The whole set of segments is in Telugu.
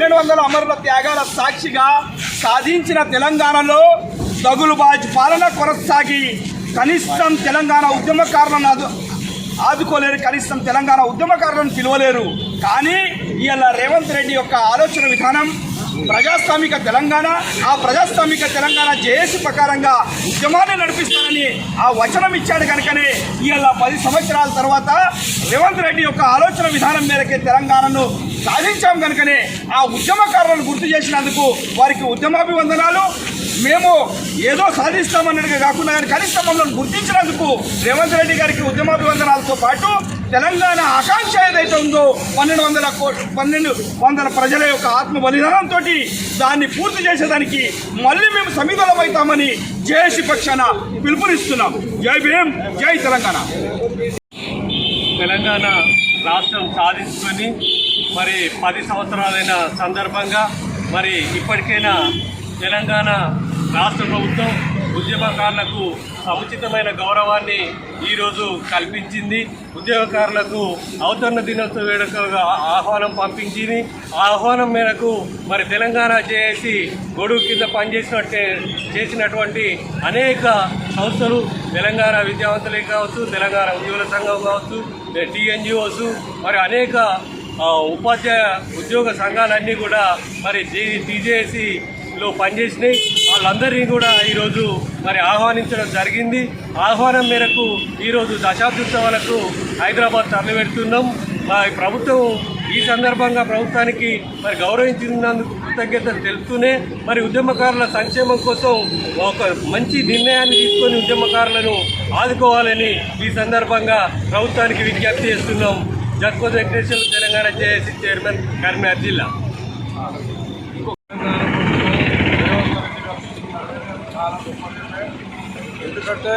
పన్నెండు వందల అమరుల త్యాగాల సాక్షిగా సాధించిన తెలంగాణలో దగులుబాజ్ పాలన కొనసాగి కనిష్టం తెలంగాణ ఉద్యమకారులను ఆదు- ఆదుకోలేరు కనీసం తెలంగాణ ఉద్యమకారులను పిలవలేరు. కానీ ఇవాళ రేవంత్ రెడ్డి యొక్క ఆలోచన విధానం ప్రజాస్వామిక తెలంగాణ ఆ ప్రజాస్వామిక తెలంగాణ జేఏసీ ప్రకారంగా ఉద్యమాన్ని నడిపిస్తానని ఆ వచనం ఇచ్చాడు కనుకనే ఇవాళ పది సంవత్సరాల తర్వాత రేవంత్ రెడ్డి యొక్క ఆలోచన విధానం మేరకే తెలంగాణను సాధించాం కనుకనే ఆ ఉద్యమకారులను గుర్తు చేసినందుకు వారికి ఉద్యమాభివందనాలు మేము ఏదో సాధిస్తామన్నట్టుగా కాకుండా కానీ కనీసం మమ్మల్ని గుర్తించినందుకు రేవంత్ రెడ్డి గారికి ఉద్యమాభివందనాలతో పాటు తెలంగాణ ఆకాంక్ష ఏదైతే ఉందో పన్నెండు వందల పన్నెండు వందల ప్రజల యొక్క ఆత్మ బలిదానంతో దాన్ని పూర్తి చేసేదానికి మళ్ళీ మేము సమీపలమవుతామని జేఏసీ పక్షాన పిలుపునిస్తున్నాం. జై భీం జై తెలంగాణ. తెలంగాణ రాష్ట్రం సాధించుకొని మరి పది సంవత్సరాలైన సందర్భంగా మరి ఇప్పటికైనా తెలంగాణ రాష్ట్ర ప్రభుత్వం ఉద్యమకారులకు సముచితమైన గౌరవాన్ని ఈరోజు కల్పించింది. ఉద్యోగకారులకు అవతరణ దినోత్సవ వేడుకగా ఆహ్వానం పంపించింది. ఆహ్వానం మేరకు మరి తెలంగాణ చేసి గొడుగు కింద పనిచేసినట్టే చేసినటువంటి అనేక సంస్థలు తెలంగాణ విద్యావంతులే కావచ్చు తెలంగాణ ఉద్యోగుల సంఘం కావచ్చు టీఎన్జిఓస్ మరి అనేక ఉపాధ్యాయ ఉద్యోగ సంఘాలన్నీ కూడా మరి టీజేసి లో పనిచేసినాయి. వాళ్ళందరినీ కూడా ఈరోజు మరి ఆహ్వానించడం జరిగింది. ఆహ్వానం మేరకు ఈరోజు దశాబ్దోత్సవాలకు హైదరాబాద్ తరలి మరి ప్రభుత్వం ఈ సందర్భంగా ప్రభుత్వానికి మరి గౌరవించినందుకు కృతజ్ఞతలు తెలుపుతూనే మరి ఉద్యమకారుల సంక్షేమం కోసం ఒక మంచి నిర్ణయాన్ని తీసుకొని ఉద్యమకారులను ఆదుకోవాలని ఈ సందర్భంగా ప్రభుత్వానికి విజ్ఞప్తి చేస్తున్నాం. జడ్కో వెంకటేశ్వర తెలంగాణ జేఏసీ చైర్మన్ కరీంనగర్ జిల్లా. ఎందుకంటే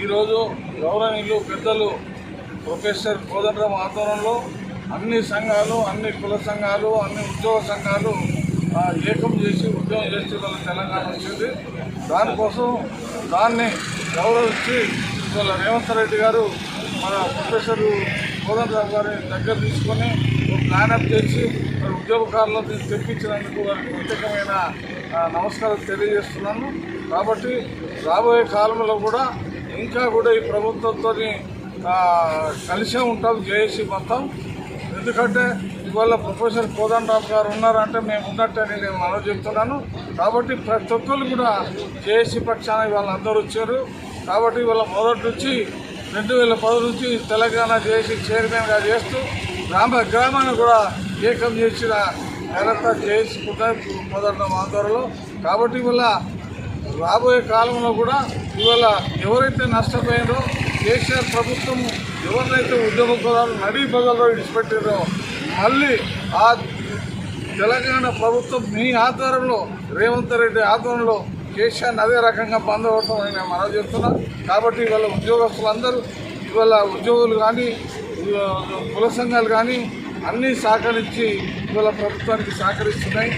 ఈరోజు గౌరవనీయులు పెద్దలు ప్రొఫెసర్ కోదండరామ్ ఆధ్వర్యంలో అన్ని సంఘాలు అన్ని కుల సంఘాలు అన్ని ఉద్యోగ సంఘాలు ఏకం చేసి ఉద్యోగం చేసి వాళ్ళ తెలంగాణ వచ్చింది. దానికోసం దాన్ని గౌరవించి ఇవాళ రేవంత్ రెడ్డి గారు మన ప్రొఫెసర్ కోదండరావు గారిని దగ్గర తీసుకొని ఒక ప్లాన్ అప్ చేసి మరి ఉద్యోగకారులను తెప్పించినందుకు వారికి ప్రత్యేకమైన నమస్కారం తెలియజేస్తున్నాను. కాబట్టి రాబోయే కాలంలో కూడా ఇంకా కూడా ఈ ప్రభుత్వంతో కలిసే ఉంటాం జేఏసీ మొత్తం. ఎందుకంటే ఇవాళ ప్రొఫెసర్ కోదండరామ్ గారు ఉన్నారంటే మేము ఉన్నట్టని నేను మనవి చెప్తున్నాను. కాబట్టి ప్రతి ఒక్కరు కూడా జేఏసీ పక్షాన ఇవాళ అందరూ వచ్చారు. కాబట్టి ఇవాళ మొదటి నుంచి రెండు వేల పది నుంచి తెలంగాణ జేఏసీ చైర్మన్గా చేస్తూ గ్రామ గ్రామాన్ని కూడా ఏకం చేసిన జాగ్రత్త చేసుకుంటాయి మొదటి ఆందోళనలో కాబట్టి ఇవాళ రాబోయే కాలంలో కూడా ఇవాళ ఎవరైతే నష్టపోయారో కేసీఆర్ ప్రభుత్వం ఎవరినైతే ఉద్యమకురాలు నడి బగల్లో విడిచిపెట్టారో మళ్ళీ ఆ తెలంగాణ ప్రభుత్వం మీ ఆధ్వర్యంలో రేవంత్ రెడ్డి ఆధ్వర్యంలో కేసీఆర్ అదే రకంగా పొందవటం నేను మనవి చెప్తున్నా కాబట్టి ఇవాళ ఉద్యోగస్తులందరూ ఇవాళ ఉద్యోగులు కానీ కుల సంఘాలు కానీ అన్నీ సహకరించి ఇవాళ ప్రభుత్వానికి సహకరిస్తున్నాయి.